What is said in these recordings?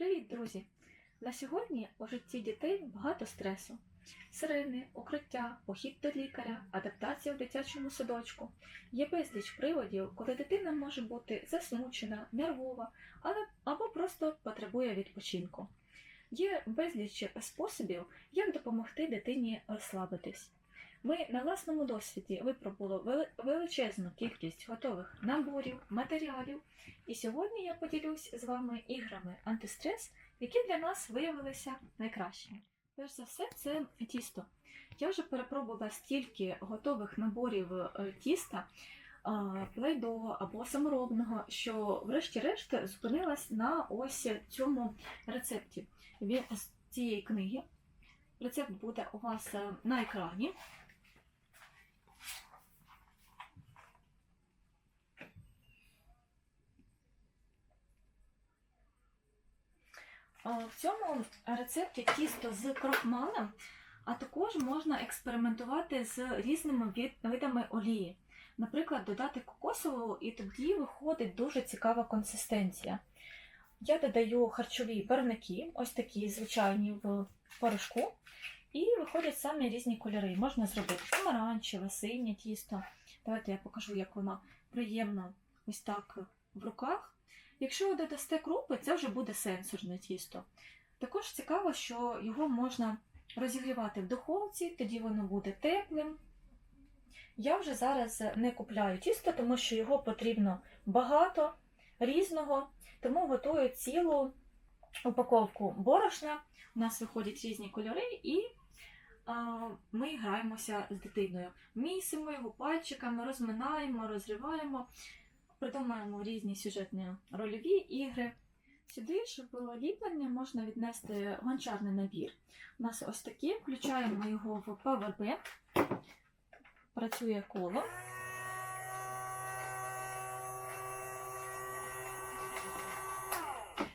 Привіт, друзі! На сьогодні у житті дітей багато стресу. Сирени, укриття, похід до лікаря, адаптація в дитячому садочку. Є безліч приводів, коли дитина може бути засмучена, нервова, але або просто потребує відпочинку. Є безліч способів, як допомогти дитині розслабитись. Ми на власному досвіді випробували величезну кількість готових наборів, матеріалів, і сьогодні я поділюсь з вами іграми антистрес, які для нас виявилися найкращими. Перш за все, це тісто. Я вже перепробувала стільки готових наборів е, тіста, а, плейдо або саморобного, що врешті-решт зупинилась на ось цьому рецепті. Він з цієї книги. Рецепт буде у вас е, на екрані. В цьому рецепті тісто з крохмалем, а також можна експериментувати з різними видами олії. Наприклад, додати кокосову, і тоді виходить дуже цікава консистенція. Я додаю харчові барвники, ось такі звичайні в порошку, і виходять самі різні кольори. Можна зробити помаранчеве, синє тісто. Давайте я покажу, як воно приємно ось так в руках. Якщо ви додасте крупи, це вже буде сенсорне тісто. Також цікаво, що його можна розігрівати в духовці, тоді воно буде теплим. Я вже зараз не купляю тісто, тому що його потрібно багато різного, тому готую цілу упаковку борошна. У нас виходять різні кольори, і а, ми граємося з дитиною. Місимо його пальчиками, розминаємо, розриваємо придумаємо різні сюжетні рольові ігри. Сюди ж в ліплення можна віднести гончарний набір. У нас ось такі, включаємо його в Powerbank, працює коло.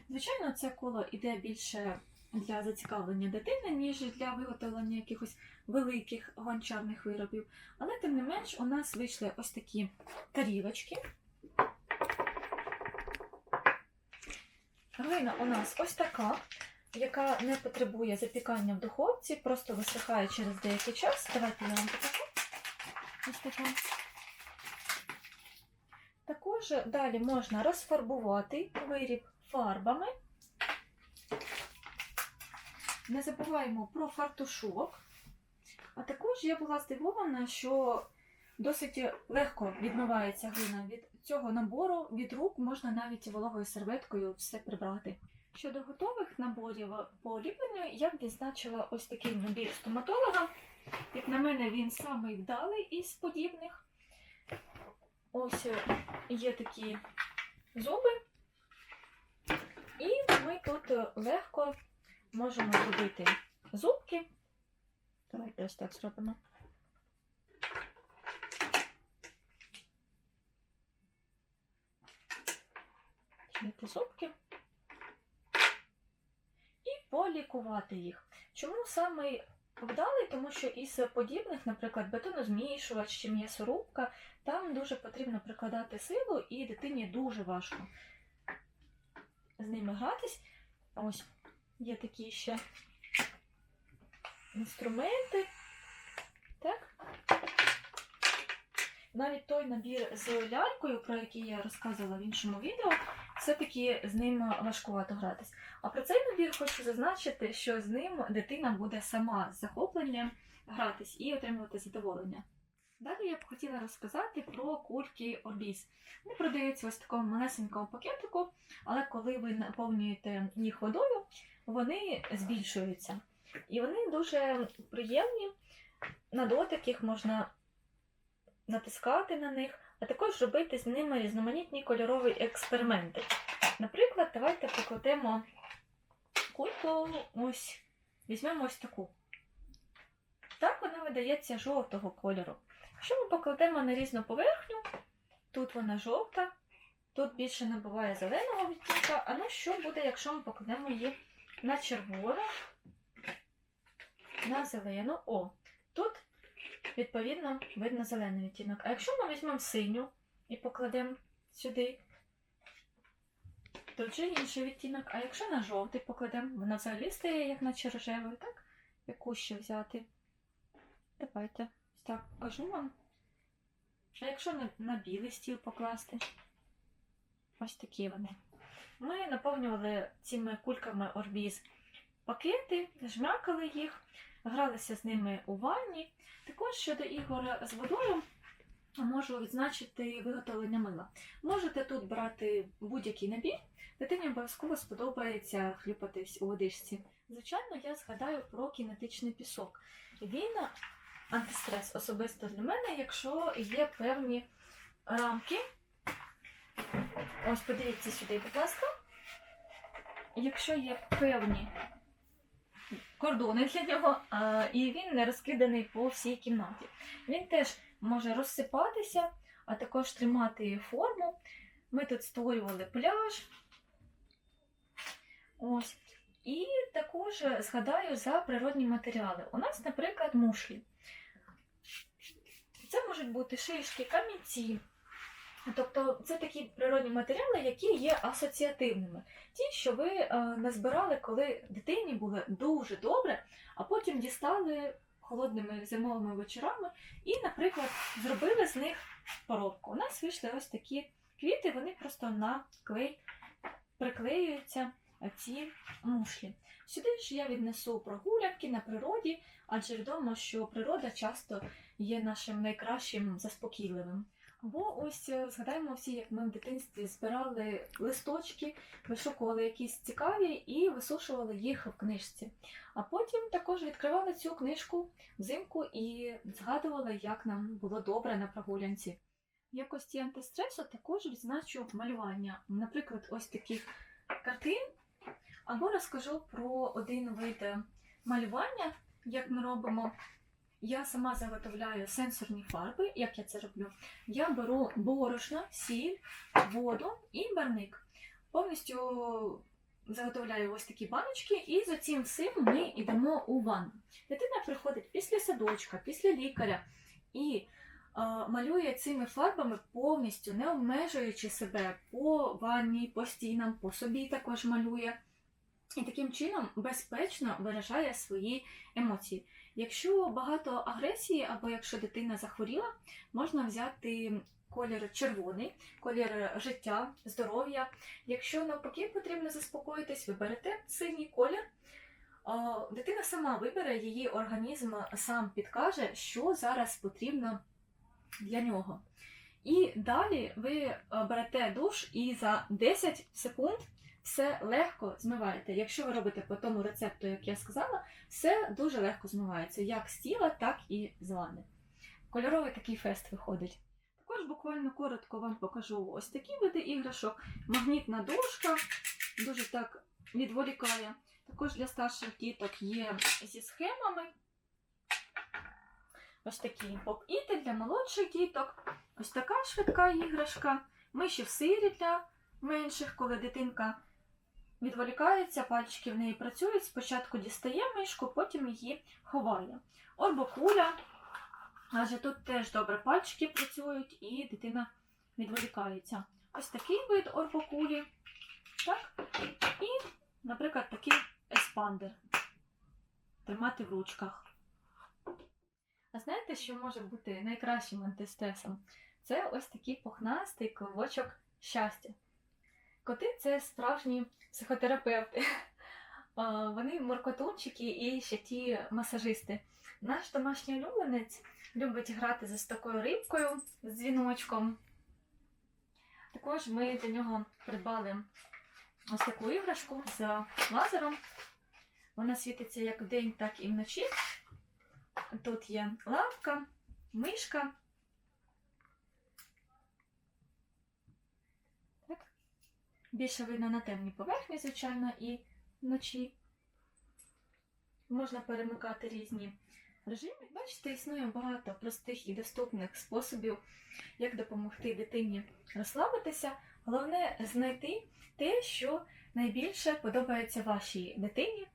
Звичайно, це коло йде більше для зацікавлення дитини, ніж для виготовлення якихось великих гончарних виробів. Але тим не менш, у нас вийшли ось такі тарілочки. Глина у нас ось така, яка не потребує запікання в духовці, просто висихає через деякий час. Давайте я вам покажу. Ось така. Також далі можна розфарбувати виріб фарбами. Не забуваємо про фартушок. А також я була здивована, що досить легко відмивається глина від цього набору, від рук можна навіть вологою серветкою все прибрати. Щодо готових наборів по ліпленню, я б відзначила ось такий набір стоматолога. Як на мене, він самий вдалий із подібних. Ось є такі зуби, і ми тут легко можемо зробити зубки. Давайте ось так зробимо. Зняти зубки і полікувати їх. Чому саме вдалий? Тому що із подібних, наприклад, бетонозмішувач чи м'ясорубка, там дуже потрібно прикладати силу, і дитині дуже важко з ними гратись. Ось є такі ще інструменти. Так? Навіть той набір з лялькою, про який я розказувала в іншому відео, все-таки з ним важкувато гратись. А про цей набір хочу зазначити, що з ним дитина буде сама з захопленням гратись і отримувати задоволення. Далі я б хотіла розказати про кульки Орбіз. Вони продаються ось в такому малесенькому пакетику, але коли ви наповнюєте їх водою, вони збільшуються. І вони дуже приємні. На дотик їх можна натискати на них, а також робити з ними різноманітні кольорові експерименти. Наприклад, давайте покладемо кульку, ось, візьмемо ось таку. Так вона видається жовтого кольору. Якщо ми покладемо на різну поверхню, тут вона жовта, тут більше не буває зеленого відтінка, а ну що буде, якщо ми покладемо її на червону, на зелену. О, тут відповідно видно зелений відтінок. А якщо ми візьмемо синю і покладемо сюди, Тут же інший відтінок, а якщо на жовтий покладемо, вона взагалі стає як наче рожевою, так? Яку ще взяти? Давайте. Ось так покажу вам. А якщо на, на білий стіл покласти? Ось такі вони. Ми наповнювали цими кульками орбіз пакети, жмякали їх, гралися з ними у ванні. Також щодо ігор з водою можу відзначити виготовлення мила. Можете тут брати будь-який набір, дитині обов'язково сподобається хлюпатись у водичці. Звичайно, я згадаю про кінетичний пісок. Він антистрес особисто для мене, якщо є певні рамки. Ось подивіться сюди, будь ласка. Якщо є певні кордони для нього, і він не розкиданий по всій кімнаті. Він теж може розсипатися, а також тримати форму. Ми тут створювали пляж. Ось. І також згадаю за природні матеріали. У нас, наприклад, мушлі. Це можуть бути шишки, камінці. Тобто це такі природні матеріали, які є асоціативними. Ті, що ви е, назбирали, коли дитині було дуже добре, а потім дістали холодними зимовими вечорами і, наприклад, зробили з них поробку. У нас вийшли ось такі квіти, вони просто на клей приклеюються е, ці мушлі. Сюди ж я віднесу прогулянки на природі, адже відомо, що природа часто є нашим найкращим заспокійливим. Або ось е, згадаємо всі, як ми в дитинстві збирали листочки, вишукували якісь цікаві і висушували їх в книжці. А потім також відкривали цю книжку взимку і згадували, як нам було добре на прогулянці. В якості антистресу також відзначу малювання, наприклад, ось таких картин. Або розкажу про один вид е, малювання, як ми робимо. Я сама заготовляю сенсорні фарби. Як я це роблю? Я беру борошно, сіль, воду і барник. Повністю заготовляю ось такі баночки, і за цим всім ми йдемо у ванну. Дитина приходить після садочка, після лікаря і е, малює цими фарбами повністю, не обмежуючи себе по ванні, по стінам, по собі також малює. І таким чином безпечно виражає свої емоції. Якщо багато агресії або якщо дитина захворіла, можна взяти колір червоний, колір життя, здоров'я. Якщо навпаки потрібно заспокоїтись, ви берете синій колір. Дитина сама вибере, її організм сам підкаже, що зараз потрібно для нього. І далі ви е, берете душ і за 10 секунд все легко змиваєте. Якщо ви робите по тому рецепту, як я сказала, все дуже легко змивається, як з тіла, так і з ванни. Кольоровий такий фест виходить. Також буквально коротко вам покажу ось такі види іграшок. Магнітна дошка, дуже так відволікає. Також для старших діток є зі схемами. Ось такі поп-іти для молодших діток. Ось така швидка іграшка. Миші в сирі для менших, коли дитинка відволікається, пальчики в неї працюють. Спочатку дістає мишку, потім її ховає. Орбокуля. Адже тут теж добре пальчики працюють і дитина відволікається. Ось такий вид орбокулі. Так? І, наприклад, такий еспандер. Тримати в ручках. А знаєте, що може бути найкращим антистресом? Це ось такий пухнастий клубочок щастя. Коти це справжні психотерапевти. Вони моркотунчики і ще ті масажисти. Наш домашній улюбленець любить грати за такою рибкою з дзвіночком. Також ми для нього придбали ось таку іграшку з лазером. Вона світиться як вдень, так і вночі. Тут є лавка, мишка. Більше видно на темній поверхні, звичайно, і вночі. Можна перемикати різні режими. Бачите, існує багато простих і доступних способів, як допомогти дитині розслабитися. Головне знайти те, що найбільше подобається вашій дитині.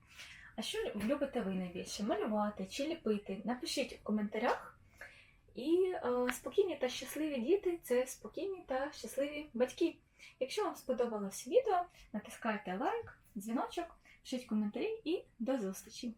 А що любите ви найбільше? Малювати чи ліпити? Напишіть в коментарях. І е, спокійні та щасливі діти це спокійні та щасливі батьки. Якщо вам сподобалось відео, натискайте лайк, дзвіночок, пишіть коментарі і до зустрічі!